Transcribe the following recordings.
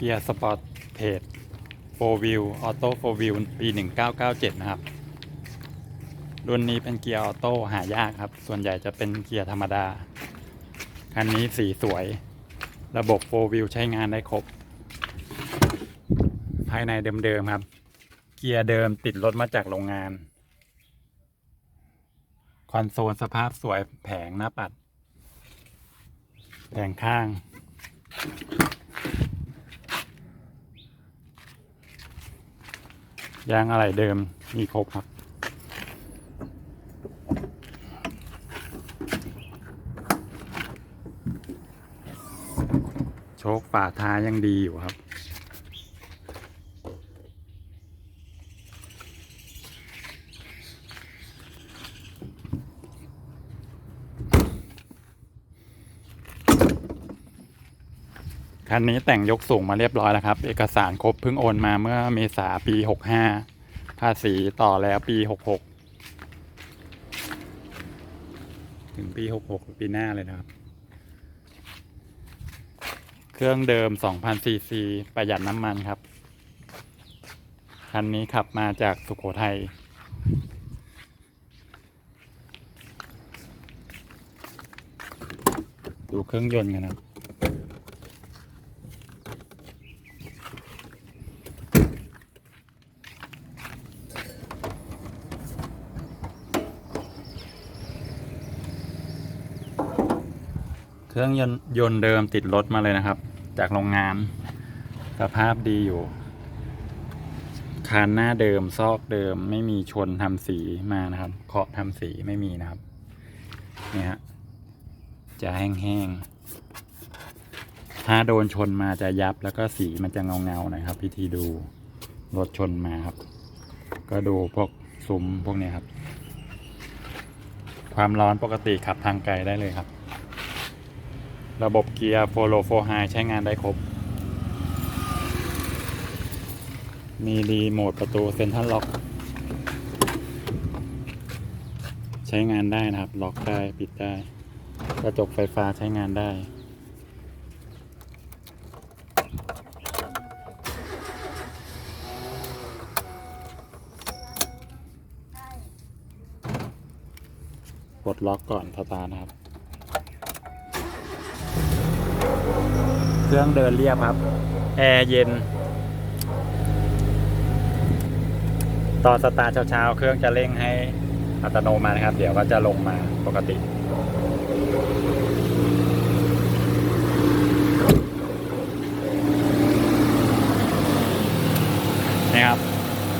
เกียร์สปอร์ตเพจ4 Wheel Auto 4 Wheel ปี 1997 นะครับ รุ่นนี้เป็นเกียร์ออโต้หายากครับ ส่วนใหญ่จะเป็นเกียร์ธรรมดา คันนี้สีสวย ระบบ4 Wheel ใช้งานได้ครบ ภายในเดิมๆครับ เกียร์เดิมติดรถมาจากโรงงาน คอนโซลสภาพสวยแผงหน้าปัด แผงข้าง ยางอะไรเดิมมีครบครับ โชคฝาท้ายยังดีอยู่ครับ คันนี้แต่งยกสูงมาเรียบร้อยแล้วครับ เอกสารครบเพิ่งโอนมาเมื่อเมษาปี 65 ภาษีต่อแล้วปี 66 ถึงปี 66 ปีหน้าเลยนะครับ เครื่องเดิม 2,000ซีซีประหยัดน้ำมันครับ คันนี้ขับมาจากสุโขทัยดูเครื่องยนต์กันนะ เครื่องยนต์ยนต์เดิมติดรถมาเลยนะครับ จากโรงงาน สภาพดีอยู่ คานหน้าเดิมซอกเดิมไม่มีชนทำสีมานะครับเคาะทำสีไม่มีนะครับเนี่ยฮะจะแห้งๆ ถ้าโดนชนมาจะยับแล้วก็สีมันจะเงาๆหน่อยครับพิธีดูรถชนมาครับ ก็ดูพวกซุ้มพวกนี้ครับ ความร้อนปกติขับทางไกลได้เลยครับ ระบบเกียร์โฟโลโฟไฮใช้งานได้ครบ มีรีโมทประตูเซ็นทรัลล็อก ใช้งานได้นะครับ ล็อกได้ปิดได้ กระจกไฟฟ้าใช้งานได้ปลดล็อกก่อนสตาร์ทนะครับ เครื่องเดินเรียบครับ แอร์เย็น ตอนสตาร์ทเช้าๆ เครื่องจะเร่งให้อัตโนมัตินะครับ เดี๋ยวก็จะลงมาปกตินี่ครับ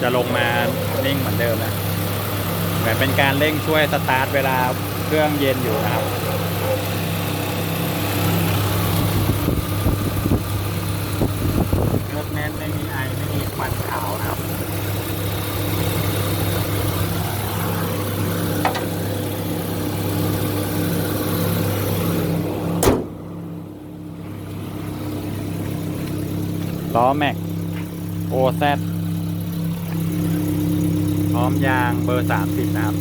จะลงมานิ่งเหมือนเดิมนะ เหมือนเป็นการเร่งช่วยสตาร์ทเวลาเครื่องเย็นอยู่นะครับ รถแน่นไม่มีไอไม่มีควันขาวนะครับ ล้อแม็กโอแซพร้อมยางเบอร์30นะครับ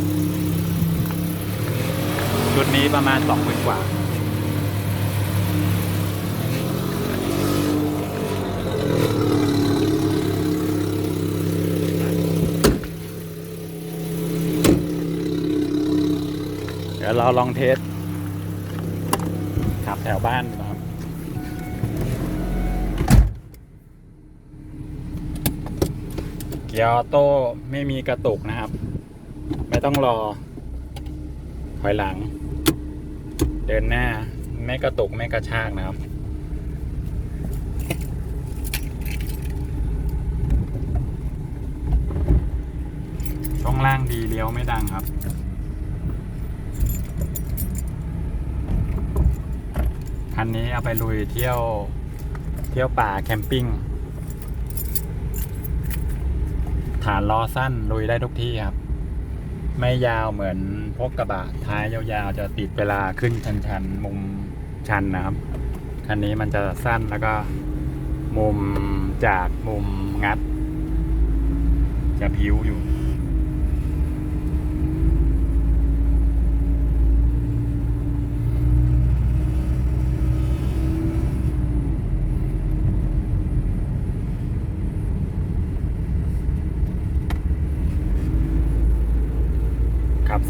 ชุดนี้ประมาณ20,000กว่าเดี๋ยวเราลองเทสขับแถวบ้าน กียร์ออโต้ไม่มีกระตุกนะครับ ไม่ต้องรอ ถอยหลัง เดินหน้าไม่กระตุกไม่กระชากนะครับ ช่องล่างดีเลี้ยวไม่ดังครับคันนี้เอาไปลุยเที่ยวเที่ยวป่าแคมปิ้ง ฐานล้อสั้นลุยได้ทุกที่ครับ ไม่ยาวเหมือนพวกกระบะท้ายยาวๆ จะติดเวลาขึ้นชันๆ มุมชันนะครับ คันนี้มันจะสั้นแล้วก็มุมจากมุมงัด จะพิ้วอยู่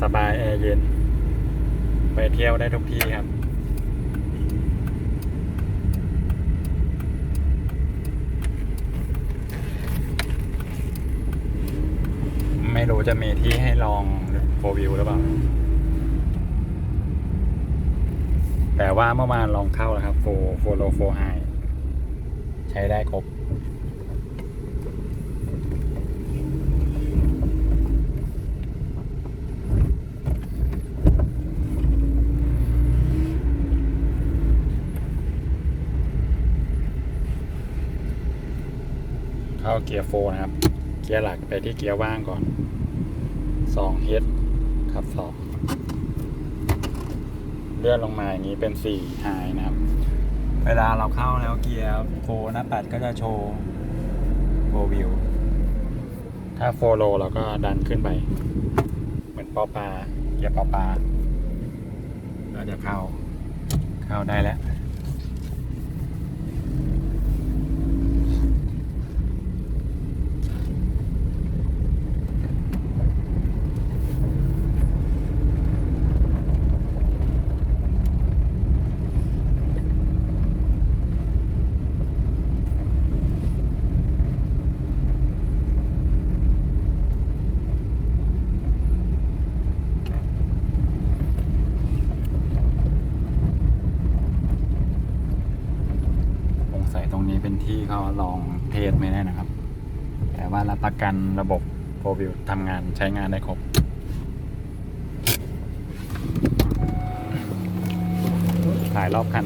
สบายแอร์เย็น ไปเที่ยวได้ทุกที่ครับ ไม่รู้จะมีที่ให้ลองโฟวิวหรือเปล่า แต่ว่าเมื่อวานลองเข้าแล้วครับโฟโฟโลโฟไฮใช้ได้ครบ เข้าเกียร์โฟนะครับ เกียร์หลักไปที่เกียร์ว่างก่อนสองเฮดขับสองเลื่อนลงมาอย่างนี้เป็นสี่ไฮนะครับ เวลาเราเข้าแล้วเกียร์โฟหน้าปัดก็จะโชว์โฟวิวถ้าโฟโลเราก็ดันขึ้นไป เหมือนปอปลาเกียร์ปอปลาเราจะเข้า เข้าได้แล้ว สงสัยต รงนี้เป็นที่เขาลองเทสไม่ได้นะครับ แต่ว่ารับประกันระบบโฟวิวทำงานใช้งานได้ครบถ่ายรอบคัน